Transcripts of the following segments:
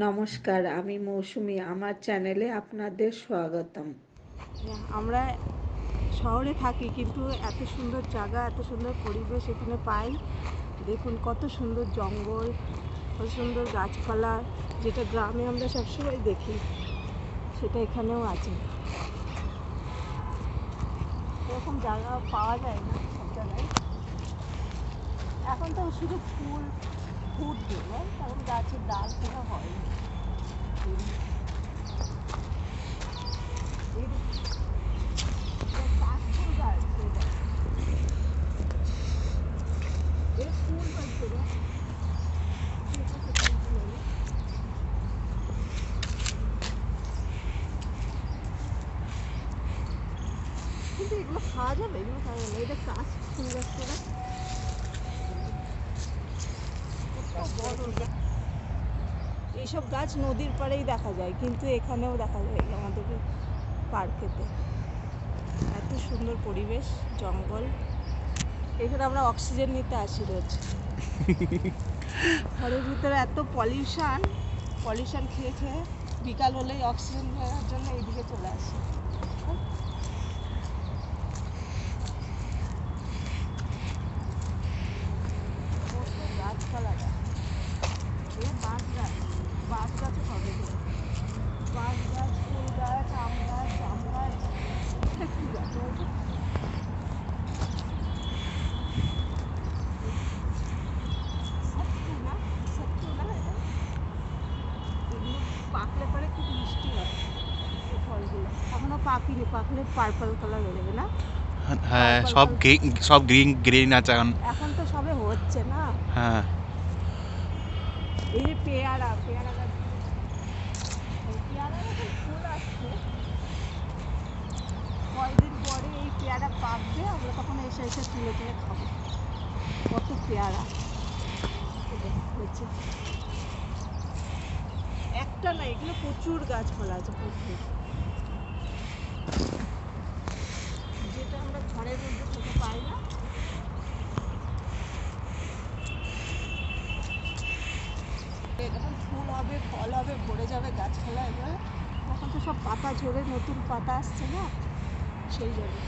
নমস্কার, আমি মৌসুমি, আমার চ্যানেলে আপনাদের স্বাগতম। আমরা শহরে থাকি, কিন্তু এত সুন্দর জায়গা, এত সুন্দর পরিবেশ এখানে পাই। দেখুন কত সুন্দর জঙ্গল, কত সুন্দর গাছপালা, যেটা গ্রামে আমরা সবসময় দেখি, সেটা এখানেও আছে। এরকম জায়গা পাওয়া যায় না সব জায়গায়। এখন তো শুধু ফুল ফুটবে না কারণ গাছের ডাল কোনো হয়নি। কিন্তু এগুলো খাওয়া যাবে এগুলো খাওয়া যাবে। এটা কাশ ফুল? গাছ। এইসব গাছ নদীর পাড়েই দেখা যায় কিন্তু এখানেও দেখা যায় আমাদের পার্কেতে। এত সুন্দর পরিবেশ জঙ্গল। এখানে আমরা অক্সিজেন নিতে আসি রোজ। ঘরের ভিতরে এত পলিউশন পলিউশন খেয়ে খেয়ে বিকাল হলেই অক্সিজেন নেওয়ার জন্য এইদিকে চলে আসি কত গাছপালা গাছ এ বাঁশ গাছ বাঁশ। বাঁশ গাছ ফুল গাছ গাছ পাকলে খুব মিষ্টি হয় ফলগুলো পাকলে পার্পল কালার হয়ে যাবে না হ্যাঁ সব সব গ্রিন গ্রিন আছে এখন এখন তো সবে হচ্ছে না হ্যাঁ এই যে পেয়ারা পেয়ারা গাছ পেয়ারা যখন ফুল আসছে। কয়দিন পরে এই পেয়ারা পাকবে, আমরা তখন এসে এসে তুলে তুলে খাব। কত পেয়ারা। হয়েছে একটা না, এগুলো প্রচুর গাছপালা আছে, প্রচুর যেটা আমরা ঘরের মধ্যে থেকে পাই না যখন ফুল হবে, ফল হবে, ভরে যাবে গাছপালা এবার। তখন তো সব পাতা ঝরে, নতুন পাতা আসছে না? সেই জন্য।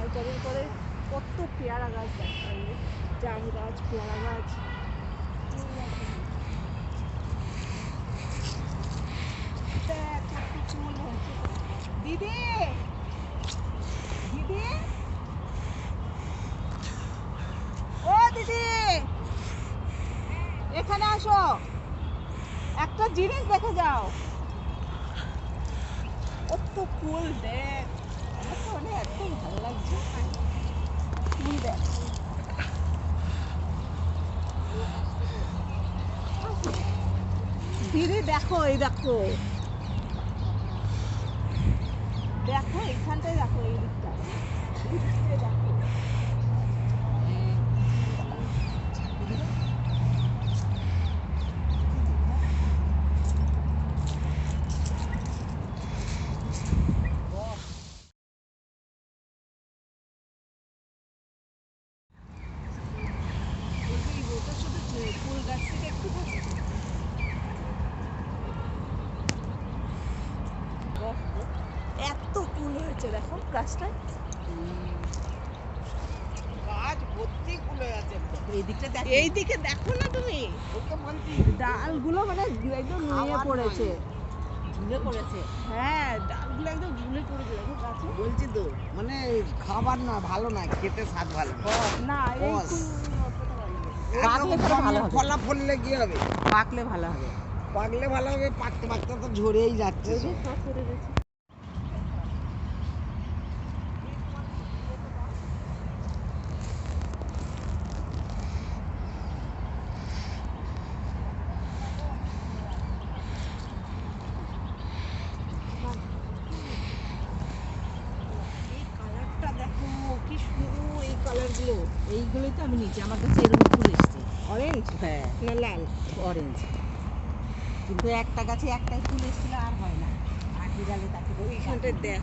আর কদিন করে কত পেয়ারা গাছ দেখা জাম গাছ, পেয়ারা গাছ। দিদি! দিদি ও দিদি এখানে আসো। একটা জিনিস দেখে যাও। কত ফুল দেখ। আমার তো মানে ভালো লাগছে। দেখ। দিদি, দেখো, এই দেখো। দেখো, এখানটায় দেখো, এই দিকটা এই রোদটা শুধু ফুল- ফুল গাছ থেকে একটু থাকে। এত ফুল হয়েছে দেখো গাছটা। গাছ ভর্তি ফুলে আছে। একদম। এই দিকটা দেখো। এই দিকে দেখো না তুমি। ওই তো বলছি, ডালগুলো মানে একদম নুয়ে পড়েছে। ঝুলে পড়েছে। হ্যাঁ ডালগুলো একদম ঝুলে পড়েছে দেখো গাছে। বলছি তো মানে খাবার না ভালো না খেতে স্বাদ ভালো না। কি হবে? পাকলে ভালো হবে। পাকলে ভালো হবে পাকতে পাকতে তো ঝরেই যাচ্ছে সব। সব পড়ে গেছে এই কালারটা দেখো কি সুন্দর এই কালারগুলো এইগুলোই তো আমি নিচে আমার কাছে এরকম ফুল এসছে। অরেঞ্জ হ্যাঁ। না লাল। অরেঞ্জ কিন্তু একটা গাছে একটাই ফুল এসেছিল আর হয় না। আগে গেলে তাকে ওইখানটা দেখ।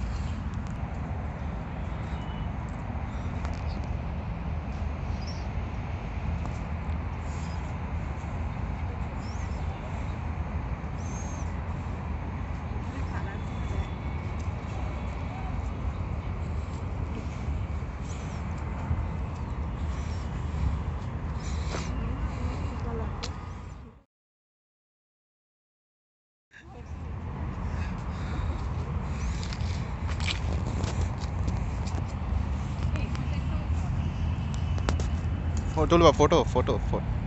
Oh, told him photo, photo, photo.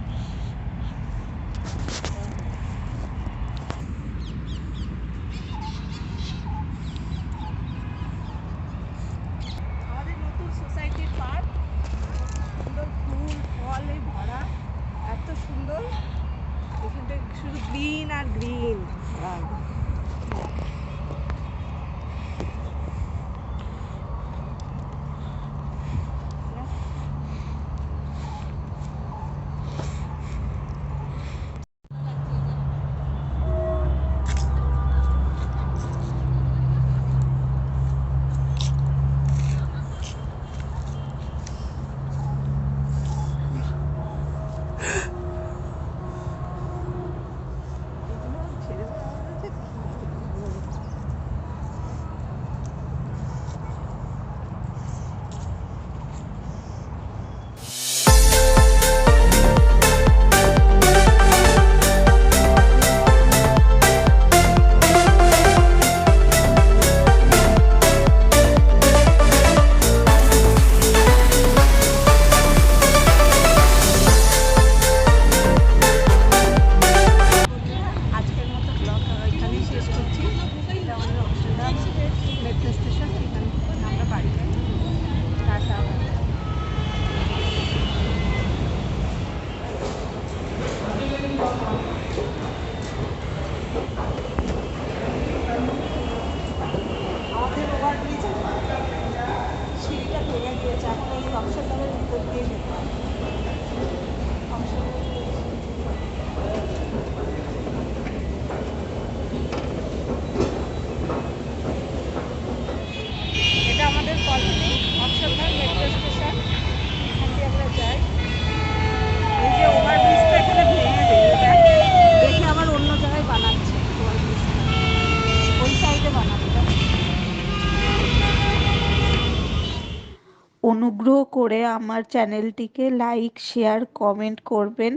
অনুগ্রহ করে আমার চ্যানেলটিকে লাইক, শেয়ার, কমেন্ট করবেন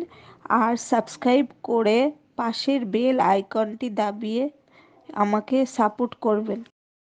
আর সাবস্ক্রাইব করে পাশের বেল আইকনটি দাবিয়ে আমাকে সাপোর্ট করবেন।